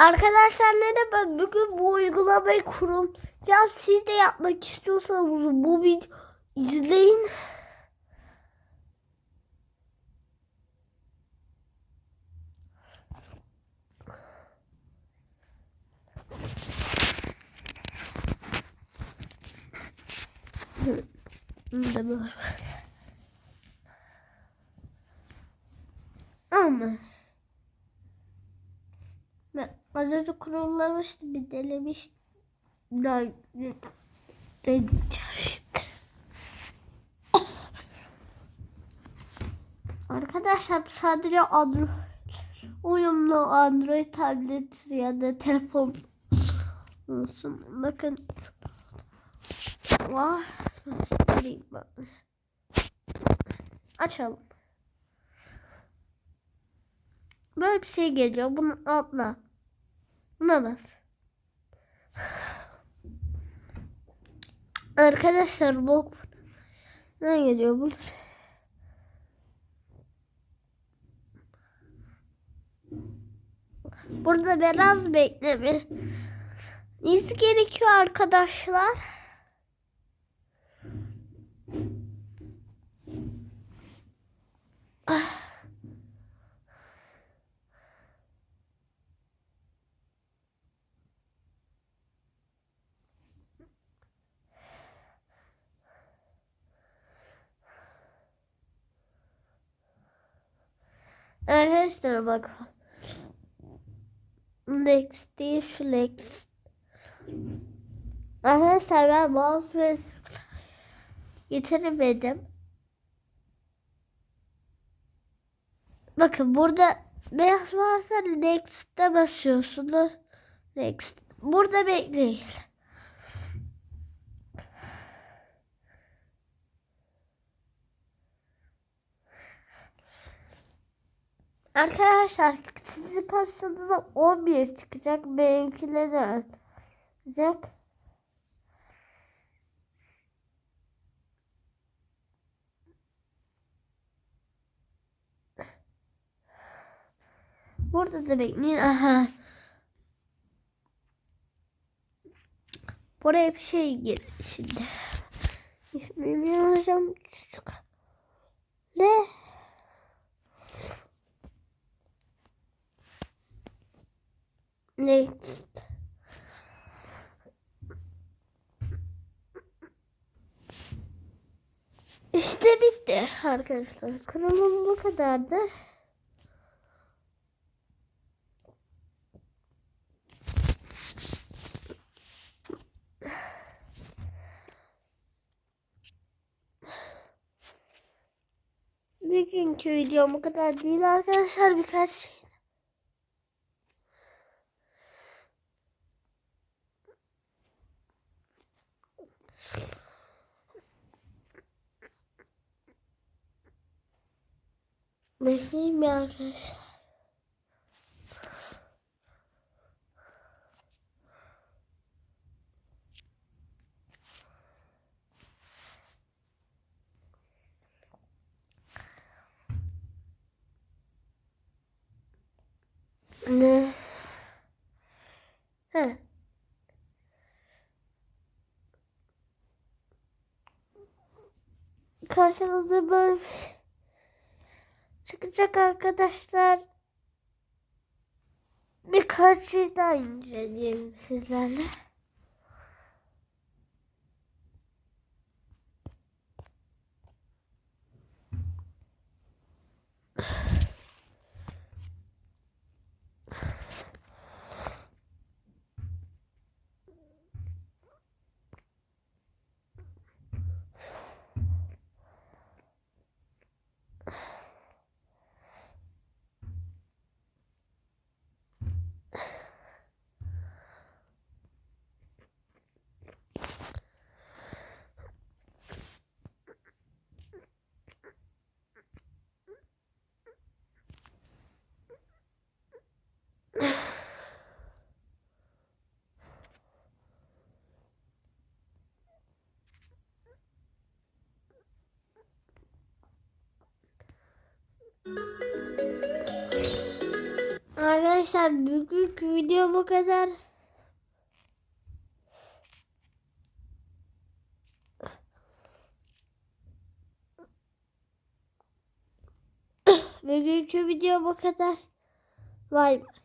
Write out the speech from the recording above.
Arkadaşlar merhaba. Bugün bu uygulamayı kuracağım. Siz de yapmak istiyorsanız bu videoyu izleyin. Ama ben az önce kurulamıştım bir. Daha deneyeceğim şimdi. Arkadaşlar sadece Android uyumlu Android tablet ya da telefon olsun. Bakın. Açalım. Böyle bir şey geliyor. Bunu atla. Buna bas. Arkadaşlar bu ne geliyor bu? Burada biraz bekleme. Nesi gerekiyor arkadaşlar? Arkadaşlar bak. Next değil flex. Arkadaşlar ben mouse ve getiremedim. Bakın burada beyaz varsa next'e basıyorsunuz. Next. Burada bekleyin. Arkadaşlar sizin karşınıza 11 çıkacak. Benimkine de çıkacak. Burada da bekleyin. Aha. Buraya bir şey gir şimdi. İsmimi yazacağım. Ne? Next. İşte bitti arkadaşlar. Kurulum bu kadardı. Bugünkü videom bu kadar değil arkadaşlar. Birkaç Bekleyin bir arkadaşlar. Ne? He. Karşınızda böyle çıkacak arkadaşlar. Birkaç şey daha inceleyelim sizlerle. Arkadaşlar bugünkü video bu kadar. Bugünkü video bu kadar. Vay be.